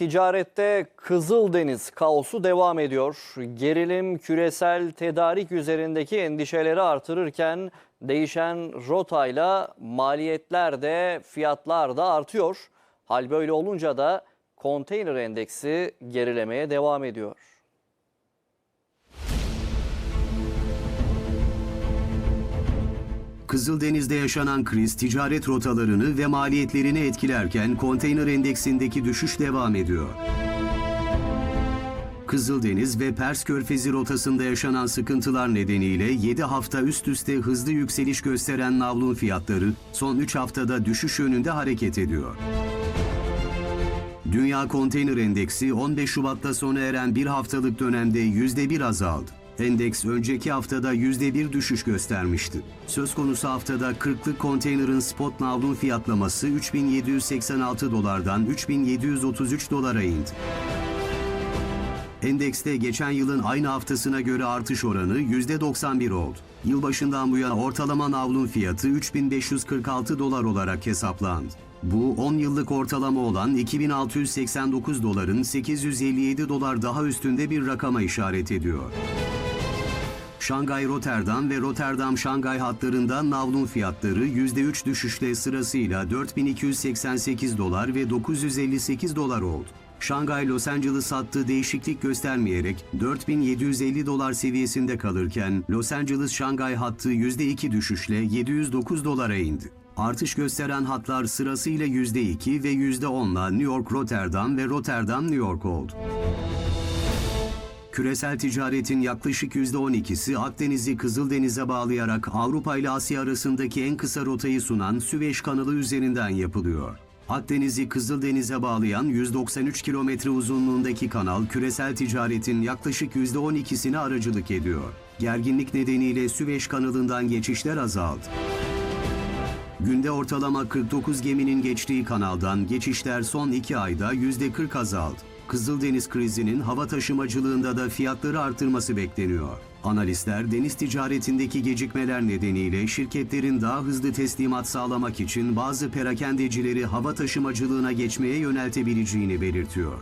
Ticarette Kızıldeniz kaosu devam ediyor. Gerilim küresel tedarik üzerindeki endişeleri artırırken değişen rotayla maliyetler de fiyatlar da artıyor. Hal böyle olunca da konteyner endeksi gerilemeye devam ediyor. Kızıldeniz'de yaşanan kriz ticaret rotalarını ve maliyetlerini etkilerken konteyner endeksindeki düşüş devam ediyor. Kızıldeniz ve Pers Körfezi rotasında yaşanan sıkıntılar nedeniyle 7 hafta üst üste hızlı yükseliş gösteren navlun fiyatları son 3 haftada düşüş yönünde hareket ediyor. Dünya Konteyner Endeksi 15 Şubat'ta sona eren bir haftalık dönemde %1 azaldı. Endeks önceki haftada %1 düşüş göstermişti. Söz konusu haftada 40'lık konteynerin spot navlun fiyatlaması 3786 dolardan 3733 dolara indi. Endekste geçen yılın aynı haftasına göre artış oranı %91 oldu. Yılbaşından bu yana ortalama navlun fiyatı 3546 dolar olarak hesaplandı. Bu 10 yıllık ortalama olan 2689 doların 857 dolar daha üstünde bir rakama işaret ediyor. Şangay Rotterdam ve Rotterdam Şangay hatlarında navlun fiyatları %3 düşüşle sırasıyla 4288 dolar ve 958 dolar oldu. Şangay Los Angeles hattı değişiklik göstermeyerek 4750 dolar seviyesinde kalırken Los Angeles Şangay hattı %2 düşüşle 709 dolara indi. Artış gösteren hatlar sırasıyla %2 ve %10'la New York Rotterdam ve Rotterdam New York oldu. Küresel ticaretin yaklaşık %12'si Akdeniz'i Kızıldeniz'e bağlayarak Avrupa ile Asya arasındaki en kısa rotayı sunan Süveyş kanalı üzerinden yapılıyor. Akdeniz'i Kızıldeniz'e bağlayan 193 kilometre uzunluğundaki kanal küresel ticaretin yaklaşık %12'sine aracılık ediyor. Gerginlik nedeniyle Süveyş kanalından geçişler azaldı. Günde ortalama 49 geminin geçtiği kanaldan geçişler son 2 ayda %40 azaldı. Kızıldeniz krizinin hava taşımacılığında da fiyatları artırması bekleniyor. Analistler deniz ticaretindeki gecikmeler nedeniyle şirketlerin daha hızlı teslimat sağlamak için bazı perakendecileri hava taşımacılığına geçmeye yöneltebileceğini belirtiyor.